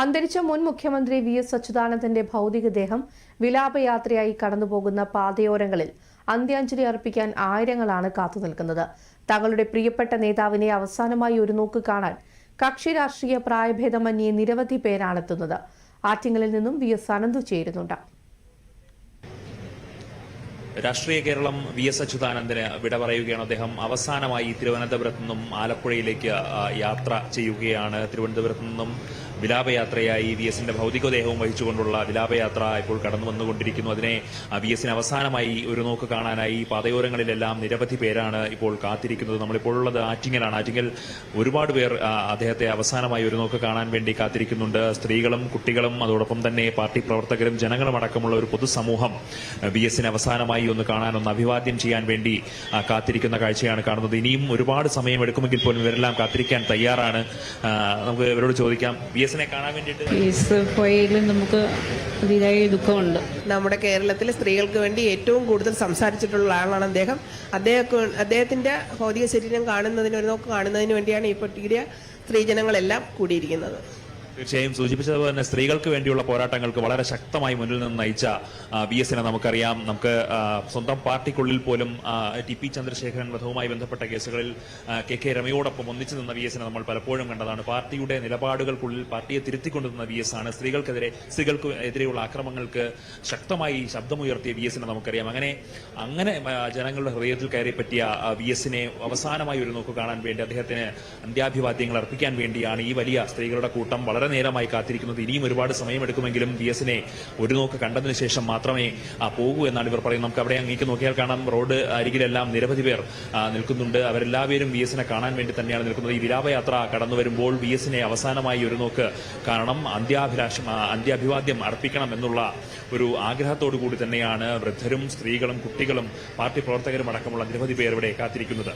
അന്തരിച്ച മുൻ മുഖ്യമന്ത്രി വി എസ് അച്യുതാനന്ദന്റെ ഭൗതികദേഹം വിലാപയാത്രയായി കടന്നുപോകുന്ന പാതയോരങ്ങളിൽ അന്ത്യാഞ്ജലി അർപ്പിക്കാൻ ആയിരങ്ങളാണ് കാത്തുനിൽക്കുന്നത്. തങ്ങളുടെ പ്രിയപ്പെട്ട നേതാവിനെ അവസാനമായി ഒരു നോക്ക് കാണാൻ കക്ഷി രാഷ്ട്രീയ പ്രായഭേദമന്യേ നിരവധി പേരാണെത്തുന്നത്. ആറ്റിങ്ങലിൽ നിന്നും വി എസ് അനന്തു ചേരുന്നുണ്ട്. രാഷ്ട്രീയ കേരളം വി എസ് അച്യുതാനന്ദന് വിട പറയുകയാണ് അദ്ദേഹം. അവസാനമായി തിരുവനന്തപുരത്ത് നിന്നും ആലപ്പുഴയിലേക്ക് യാത്ര ചെയ്യുകയാണ്. തിരുവനന്തപുരത്ത് നിന്നും വിലാപയാത്രയായി വി എസിന്റെ ഭൗതികദേഹവും വഹിച്ചുകൊണ്ടുള്ള വിലാപയാത്ര ഇപ്പോൾ കടന്നു വന്നുകൊണ്ടിരിക്കുന്നു. അതിനെ വി എസിന് അവസാനമായി ഒരു നോക്ക് കാണാനായി പാതയോരങ്ങളിലെല്ലാം നിരവധി പേരാണ് ഇപ്പോൾ കാത്തിരിക്കുന്നത്. നമ്മളിപ്പോൾ ഉള്ളത് ആറ്റിങ്ങലാണ്. ആറ്റിങ്ങൽ ഒരുപാട് പേർ അദ്ദേഹത്തെ അവസാനമായി ഒരു നോക്ക് കാണാൻ വേണ്ടി കാത്തിരിക്കുന്നുണ്ട്. സ്ത്രീകളും കുട്ടികളും അതോടൊപ്പം തന്നെ പാർട്ടി പ്രവർത്തകരും ജനങ്ങളും അടക്കമുള്ള ഒരു പൊതുസമൂഹം വി എസിന് അവസാനമായി ഒന്ന് കാണാൻ ഒന്ന് അഭിവാദ്യം ചെയ്യാൻ വേണ്ടി കാത്തിരിക്കുന്ന കാഴ്ചയാണ് കാണുന്നത്. ഇനിയും ഒരുപാട് സമയം എടുക്കുമെങ്കിൽ പോലും ഇവരെല്ലാം കാത്തിരിക്കാൻ തയ്യാറാണ്. നമുക്ക് ഇവരോട് ചോദിക്കാം. വി കാണാൻ വേണ്ടിയിട്ട്? നമുക്ക് ദുഃഖമുണ്ട്. നമ്മുടെ കേരളത്തിലെ സ്ത്രീകൾക്ക് വേണ്ടി ഏറ്റവും കൂടുതൽ സംസാരിച്ചിട്ടുള്ള ആളാണ് അദ്ദേഹം. അദ്ദേഹം അദ്ദേഹത്തിന്റെ ഭൗതിക ശരീരം കാണുന്നതിന് ഒരു നോക്ക് കാണുന്നതിന് വേണ്ടിയാണ് ഈ പട്ടികയിലെ സ്ത്രീജനങ്ങളെല്ലാം കൂടിയിരിക്കുന്നത്. തീർച്ചയായും സൂചിപ്പിച്ചതുപോലെ തന്നെ സ്ത്രീകൾക്ക് വേണ്ടിയുള്ള പോരാട്ടങ്ങൾക്ക് വളരെ ശക്തമായി മുന്നിൽ നിന്ന് നയിച്ച വി എസിനെ നമുക്കറിയാം. നമുക്ക് സ്വന്തം പാർട്ടിക്കുള്ളിൽ പോലും ടി പി ചന്ദ്രശേഖരൻ വധവുമായി ബന്ധപ്പെട്ട കേസുകളിൽ കെ കെ രമയോടൊപ്പം ഒന്നിച്ചു നിന്ന വി എസിനെ നമ്മൾ പലപ്പോഴും കണ്ടതാണ്. പാർട്ടിയുടെ നിലപാടുകൾക്കുള്ളിൽ പാർട്ടിയെ തിരുത്തിക്കൊണ്ടുവന്ന വി എസ് ആണ്. സ്ത്രീകൾക്കെതിരെ സ്ത്രീകൾക്ക് എതിരെയുള്ള ആക്രമണങ്ങൾക്ക് ശക്തമായി ശബ്ദമുയർത്തിയ വി എസിനെ നമുക്കറിയാം. അങ്ങനെ അങ്ങനെ ജനങ്ങളുടെ ഹൃദയത്തിൽ കയറി പറ്റിയ വി എസിനെ അവസാനമായി ഒരു നോക്ക് കാണാൻ വേണ്ടി അദ്ദേഹത്തിന് അന്ത്യാഭിവാദ്യങ്ങൾ അർപ്പിക്കാൻ വേണ്ടിയാണ് ഈ വലിയ സ്ത്രീകളുടെ കൂട്ടം വളരെ നേരമായി കാത്തിരിക്കുന്നത്. ഇനിയും ഒരുപാട് സമയമെടുക്കുമെങ്കിലും വി എസിനെ ഒരു നോക്ക് കണ്ടതിന് ശേഷം മാത്രമേ പോകൂ എന്നാണ് ഇവർ പറയുന്നത്. നമുക്ക് അവിടെ അങ്ങേക്ക് നോക്കിയാൽ കാണാം. റോഡ് അരികിലെല്ലാം നിരവധി പേർ നിൽക്കുന്നുണ്ട്. അവരെല്ലാവരും വി എസിനെ കാണാൻ വേണ്ടി തന്നെയാണ് നിൽക്കുന്നത്. ഈ വിലാപയാത്ര കടന്നു വരുമ്പോൾ വി എസിനെ അവസാനമായി ഒരു നോക്ക് കാണണം. അന്ത്യാഭിലാഷം അന്ത്യാഭിവാദ്യം അർപ്പിക്കണം എന്നുള്ള ഒരു ആഗ്രഹത്തോടു കൂടി തന്നെയാണ് വൃദ്ധരും സ്ത്രീകളും കുട്ടികളും പാർട്ടി പ്രവർത്തകരും അടക്കമുള്ള നിരവധി പേർ ഇവിടെ കാത്തിരിക്കുന്നത്.